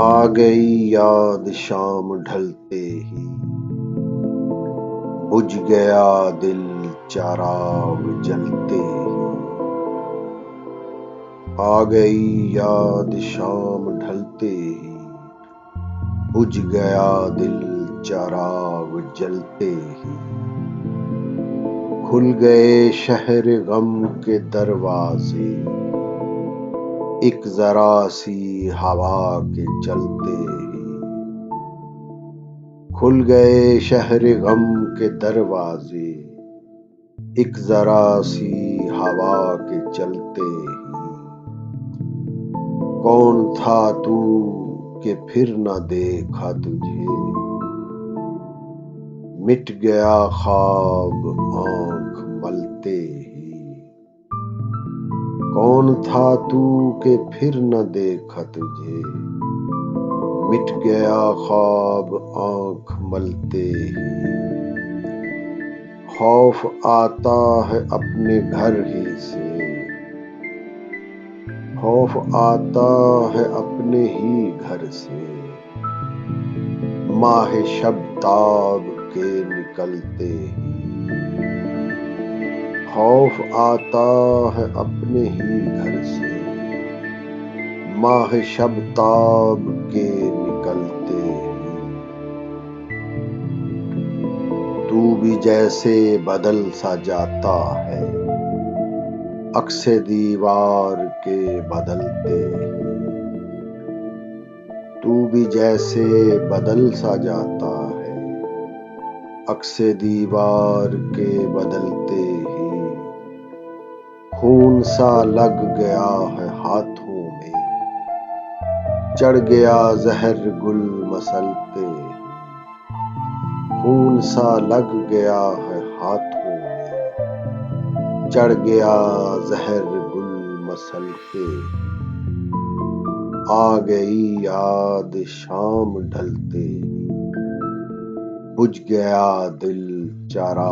आ गई याद शाम ढलते ही। बुझ गया दिल चाराग जलते ही। आ गई याद शाम ढलते ही। बुझ गया दिल चाराग जलते ही। खुल गए शहर गम के दरवाजे। एक जरा सी हवा के चलते ही खुल गए शहर गम के दरवाजे। एक जरा सी हवा के चलते ही कौन था तू के फिर न देखा तुझे? मिट गया ख्वाब आँख मलते ही। कौन था तू के फिर न देखा तुझे मिट गया ख्वाब आँख मलते ही। खौफ आता है अपने घर ही से। खौफ आता है अपने ही घर से। माह शब्दाब के निकलते ही। खौफ आता है अपने ही घर से। माह शबताब के निकलते तू भी जैसे बदल सा जाता है, अक्से दीवार के बदलते तू भी जैसे बदल सा जाता है, अक्से दीवार के बदलते खून सा लग गया है हाथों में। चढ़ गया जहर गुल मसलते खून सा लग गया है हाथों में। चढ़ गया जहर गुल मसलते आ गई याद शाम ढलते। बुझ गया दिल चारा